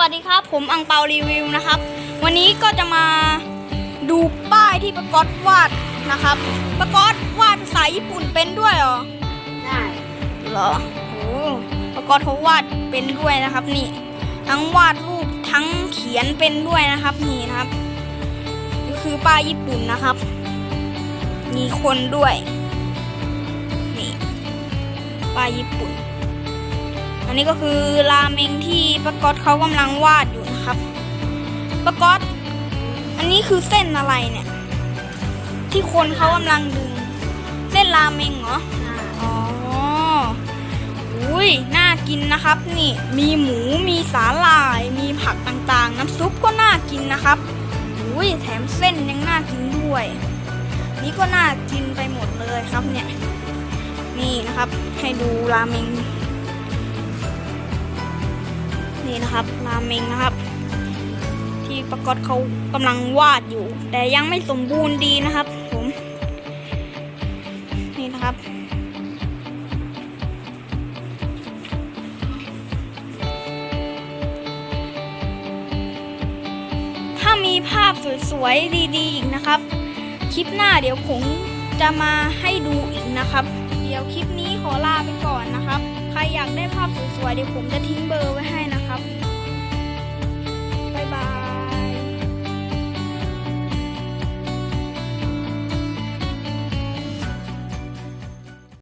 วัสดีครับ ผมอังเปารีวิวนะครับ วันนี้ก็จะมาดูป้ายที่ประกอตวาดนะครับประกอตวาดภาษาญี่ปุ่นเป็นด้วยเหรอได้เหรอโอ้ประกอตเขาวาดเป็นด้วยนะครับนี่ ทั้งวาดรูปทั้งเขียนเป็นด้วยนะครับนี่นะครับก็คือป้ายญี่ปุ่นนะครับ มีคนด้วยนี่ป้ายญี่ปุ่น อันนี้ก็คือราเมงที่ประกอตเขากำลังวาดอยู่นะครับประกอตอันนี้คือเส้นอะไรเนี่ย ที่คนเขากำลังดึง เส้นราเมงเหรออ๋ออุ้ยน่ากินนะครับ นี่มีหมูมีสาหร่าย มีผักต่างๆ น้ำซุปก็น่ากินนะครับอุ้ยแถมเส้นยังน่ากินด้วย นี่ก็น่ากินไปหมดเลยครับเนี่ยนี่นะครับให้ดูราเมง นี่นะครับราเมงนะครับ ที่ประกอตเขากำลังวาดอยู่ แต่ยังไม่สมบูรณ์ดีนะครับ ผม นี่นะครับถ้ามีภาพสวยๆดีๆอีกนะครับ คลิปหน้าเดี๋ยวผมจะมาให้ดูอีกนะครับ เดี๋ยวคลิปนี้ขอลาไปก่อนนะครับ ใครอยากได้ภาพสวยๆเดี๋ยวผมจะทิ้งเบอร์ไว้ให้นะ have